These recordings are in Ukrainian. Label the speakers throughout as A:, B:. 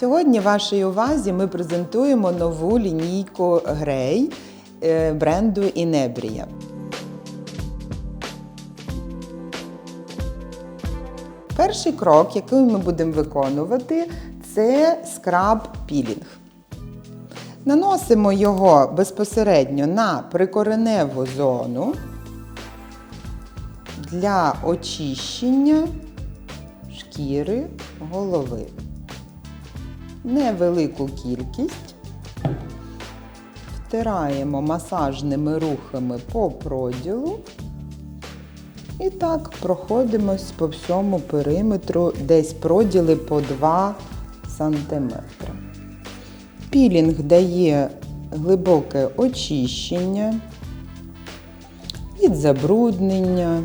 A: Сьогодні вашій увазі ми презентуємо нову лінійку Грей е, бренду Інебрія. Перший крок, який ми будемо виконувати, це скраб пілінг. Наносимо його безпосередньо на прикореневу зону для очищення шкіри голови. Невелику кількість. Втираємо масажними рухами по проділу. І так проходимось по всьому периметру, десь проділи по 2 см. Пілінг дає глибоке очищення від забруднення,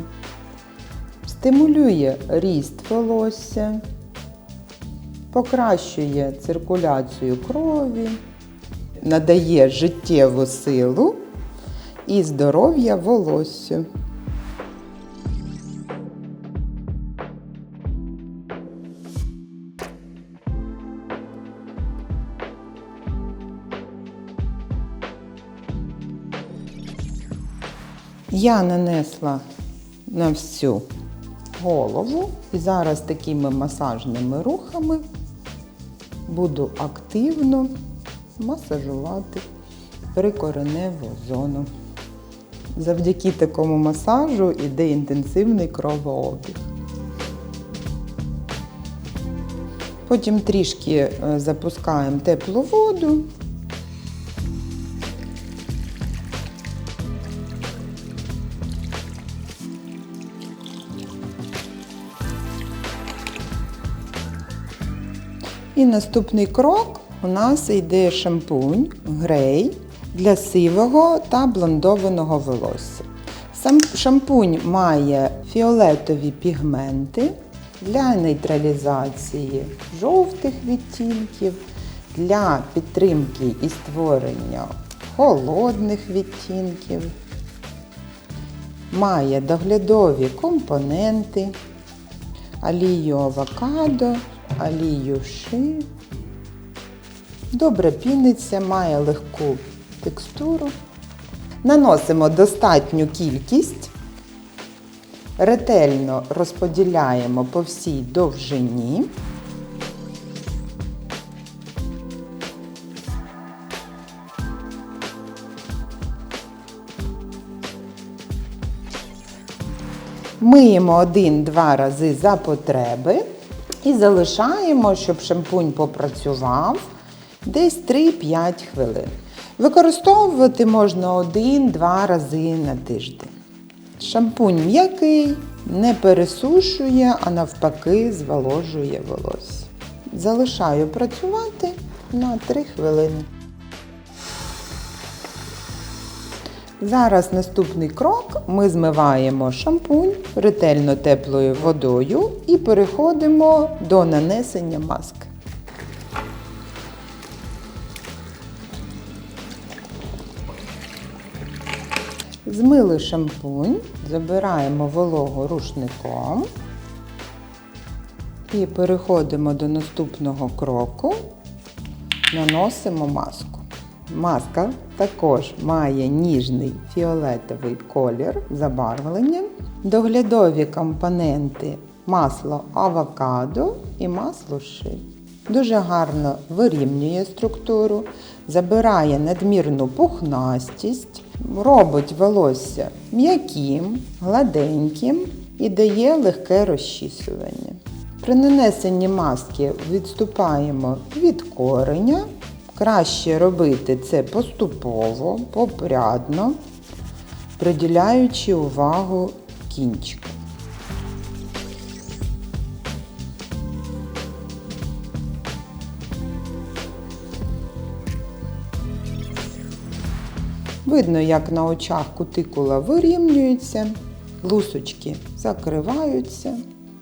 A: стимулює ріст волосся, покращує циркуляцію крові, надає життєву силу і здоров'я волоссю. Я нанесла на всю голову і зараз такими масажними рухами буду активно масажувати прикореневу зону. Завдяки такому масажу йде інтенсивний кровообіг. Потім трішки е, запускаємо теплу воду. І наступний крок у нас йде шампунь грей для сивого та блондованого волосся. Сам шампунь має фіолетові пігменти для нейтралізації жовтих відтінків, для підтримки і створення холодних відтінків. Має доглядові компоненти, олію авокадо, олію ши. Добре піниться, має легку текстуру. Наносимо достатню кількість, ретельно розподіляємо по всій довжині. Миємо один-два рази за потреби і залишаємо, щоб шампунь попрацював десь 3-5 хвилин. Використовувати можна один-два рази на тиждень. Шампунь м'який, не пересушує, а навпаки, зволожує волосся. Залишаю працювати на 3 хвилини. Зараз наступний крок. Ми змиваємо шампунь ретельно теплою водою і переходимо до нанесення маски. Змили шампунь, забираємо вологу рушником і переходимо до наступного кроку, наносимо маску. Маска також має ніжний фіолетовий колір забарвлення, доглядові компоненти масло авокадо і масло ши. Дуже гарно вирівнює структуру, забирає надмірну пухнастість, робить волосся м'яким, гладеньким і дає легке розчісування. При нанесенні маски відступаємо від кореня. Краще робити це поступово, попрядно, приділяючи увагу кінчику. Видно, як на очах кутикула вирівнюється, лусочки закриваються,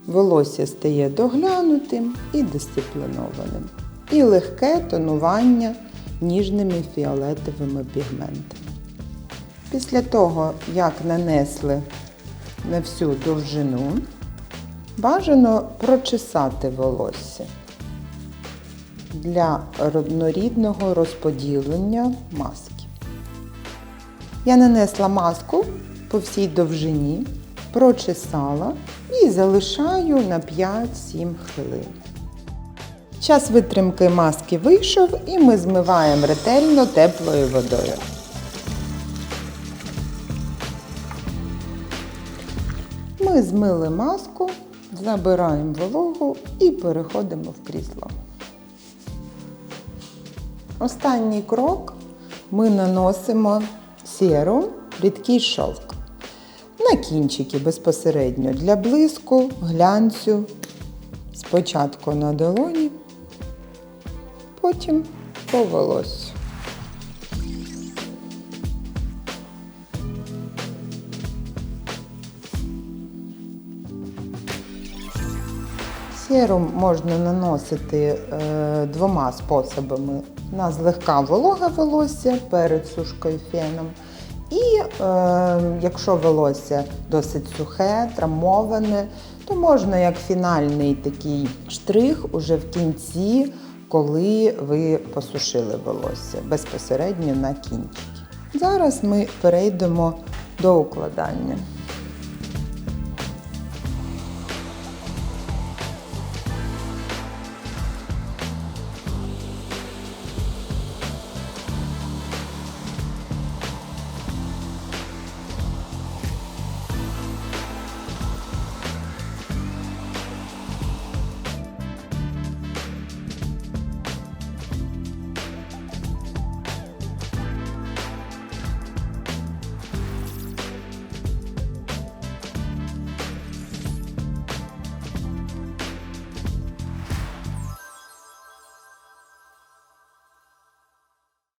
A: волосся стає доглянутим і дисциплінованим. І легке тонування ніжними фіолетовими пігментами. Після того, як нанесли на всю довжину, бажано прочесати волосся. для однорідного розподілення маски. Я нанесла маску по всій довжині, прочесала і залишаю на 5-7 хвилин. Час витримки маски вийшов і ми змиваємо ретельно теплою водою. Ми змили маску, забираємо вологу і переходимо в крісло. Останній крок ми наносимо серум рідкий шовк на кінчики безпосередньо для блиску, глянцю. Спочатку на долоні, потім по волосю. Можна наносити е, двома способами: на злегка вологе волосся перед сушкою феном. І е, якщо волосся досить сухе, травмоване, то можна як фінальний такий штрих уже в кінці, коли ви посушили волосся безпосередньо на кінчики. Зараз ми перейдемо до укладання.